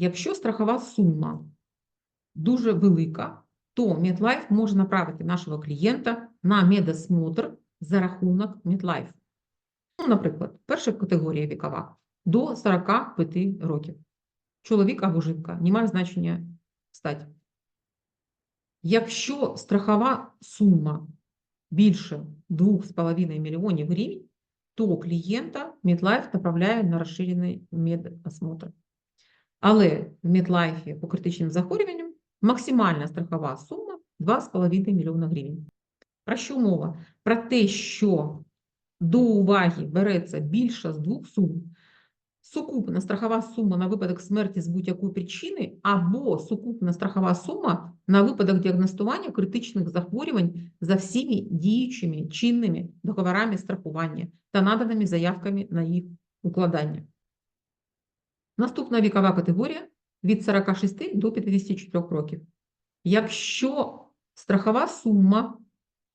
якщо страхова сума дуже велика, то MetLife може направити нашого клієнта на медосмотр за рахунок MetLife. Ну, наприклад, перша категорія вікова до 45 років. Чоловік або жінка, не має значення стать. Якщо страхова сума більше 2,5 мільйонів гривень, то клієнта MetLife направляє на розширений медосмотр. Але в MetLife по критичним захворюванням максимальна страхова сума 2,5 мільйона гривень. Про що мова? Про те, що до уваги береться більше з двох сум. Сукупна страхова сума на випадок смерті з будь-якої причини або сукупна страхова сума на випадок діагностування критичних захворювань за всіми діючими чинними договорами страхування та наданими заявками на їх укладання. Наступна вікова категорія від 46 до 54 років. Якщо страхова сума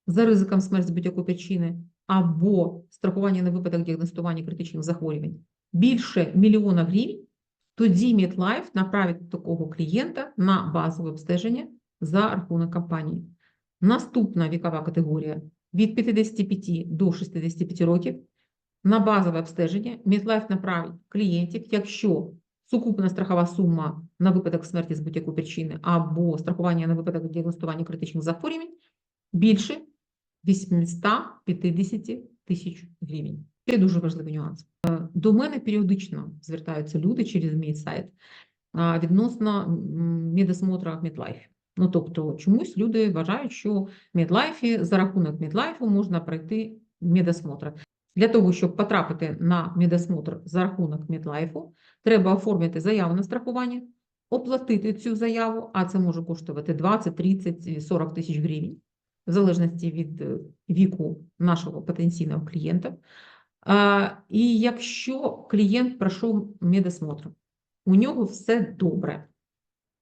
за ризиком смерті з будь-якої причини або страхування на випадок діагностування критичних захворювань більше мільйона гривень, тоді MetLife направить такого клієнта на базове обстеження за рахунок компанії. Наступна вікова категорія від 55 до 65 років на базове обстеження MetLife направить клієнтів, якщо сукупна страхова сума на випадок смерті з будь-якої причини або страхування на випадок діагностування критичних захворювань більше 850 тисяч гривень. Це дуже важливий нюанс. Е, До мене періодично звертаються люди через мій сайт відносно медосмотра MedLife. Ну, тобто, чомусь люди вважають, що в MedLife, за рахунок MedLife можна пройти медосмотр. Для того, щоб потрапити на медосмотр за рахунок MedLife, треба оформити заяву на страхування, оплатити цю заяву, а це може коштувати 20, 30, 40 тисяч гривень, в залежності від е, віку нашого потенційного клієнта. І якщо клієнт пройшов медосмотр, у нього все добре.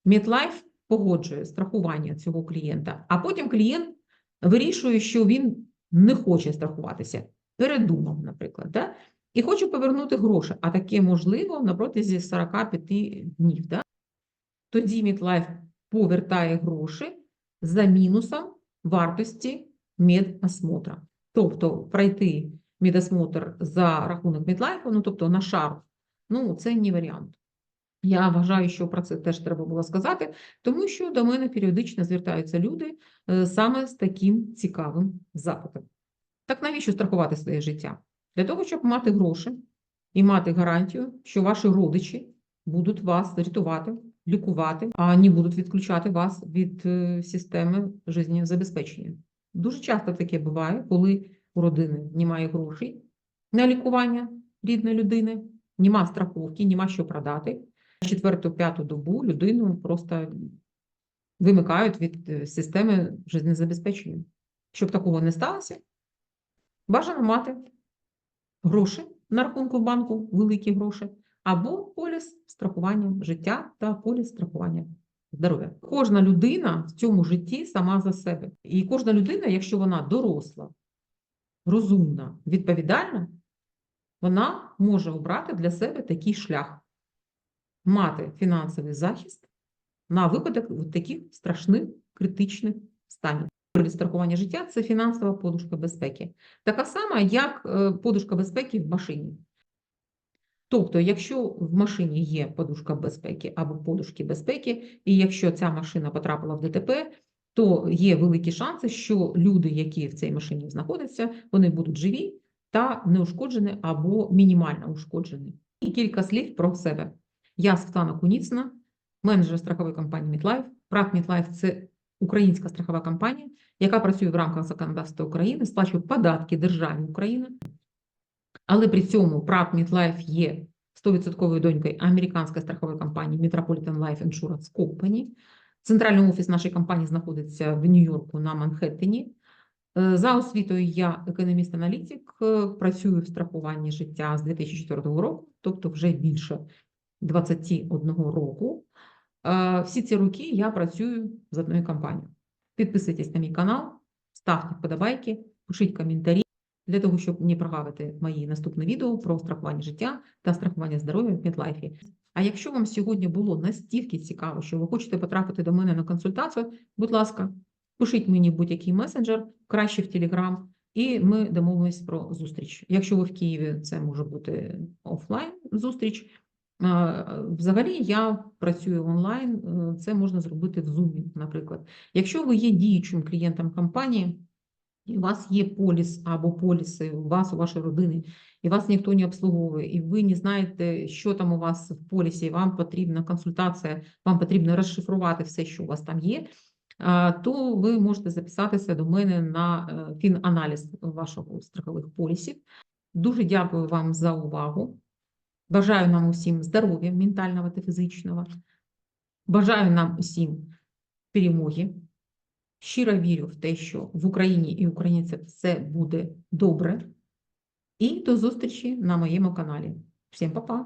MetLife погоджує страхування цього клієнта, а потім клієнт вирішує, що він не хоче страхуватися, передумав, наприклад, да? і хоче повернути гроші, а таке можливо на протязі 45 днів. Да? Тоді MetLife повертає гроші за мінусом вартості медосмотра. Тобто пройти медосмотр за рахунок MetLife, ну тобто на шар, ну це не варіант. Я вважаю, що про це теж треба було сказати, тому що до мене періодично звертаються люди е, саме з таким цікавим запитом. Так навіщо страхувати своє життя? Для того, щоб мати гроші і мати гарантію, що ваші родичі будуть вас рятувати, лікувати, а не будуть відключати вас від е, системи життєзабезпечення. Дуже часто таке буває, коли у родини немає грошей на лікування рідної людини, нема страховки, нема що продати. Четверту-п'яту добу людину просто вимикають від е, системи життєзабезпечення. Щоб такого не сталося, бажано мати гроші на рахунку в банку, великі гроші, або поліс страхування життя та поліс страхування здоров'я. Кожна людина в цьому житті сама за себе. І кожна людина, якщо вона доросла, розумна, відповідальна, вона може обрати для себе такий шлях мати фінансовий захист на випадок таких страшних критичних станів. Страхування життя це фінансова подушка безпеки, така сама, як е, подушка безпеки в машині. Тобто, якщо в машині є подушка безпеки або подушки безпеки, і якщо ця машина потрапила в ДТП, то є великі шанси, що люди, які в цій машині знаходяться, вони будуть живі та неушкоджені або мінімально ушкоджені. І кілька слів про себе. Я Світлана Куніцина, менеджер страхової компанії MetLife. ПРАК MetLife – це українська страхова компанія, яка працює в рамках законодавства України, сплачує податки державі України. Але при цьому ПРАК MetLife є 100% донькою американської страхової компанії Metropolitan Life Insurance Company. Центральний офіс нашої компанії знаходиться в Нью-Йорку на Манхеттені. Е, За освітою я економіст-аналітик, е, працюю в страхуванні життя з 2004 року, тобто вже більше 21 року. Е, Всі ці роки я працюю з одною компанією. Підписуйтесь на мій канал, ставте вподобайки, пишіть коментарі. для того, щоб не прогавити мої наступні відео про страхування життя та страхування здоров'я в Медлайфі. А якщо вам сьогодні було настільки цікаво, що ви хочете потрапити до мене на консультацію, будь ласка, пишіть мені будь-який месенджер, краще в Телеграм, і ми домовимось про зустріч. Якщо ви в Києві, це може бути офлайн зустріч. Взагалі я працюю онлайн, е, це можна зробити в Zoom, наприклад. Якщо ви є діючим клієнтом компанії, і у вас є поліс або поліси, у вас, у вашої родини, і вас ніхто не обслуговує, і ви не знаєте, що там у вас в полісі, і вам потрібна консультація, вам потрібно розшифрувати все, що у вас там є, то ви можете записатися до мене на е, фінаналіз вашого страхових полісів. Дуже дякую вам за увагу. Бажаю нам усім здоров'я ментального та фізичного. Бажаю нам усім перемоги. Щиро вірю в те, що в Україні і українцям все буде добре. І до зустрічі на моєму каналі. Всім па-па!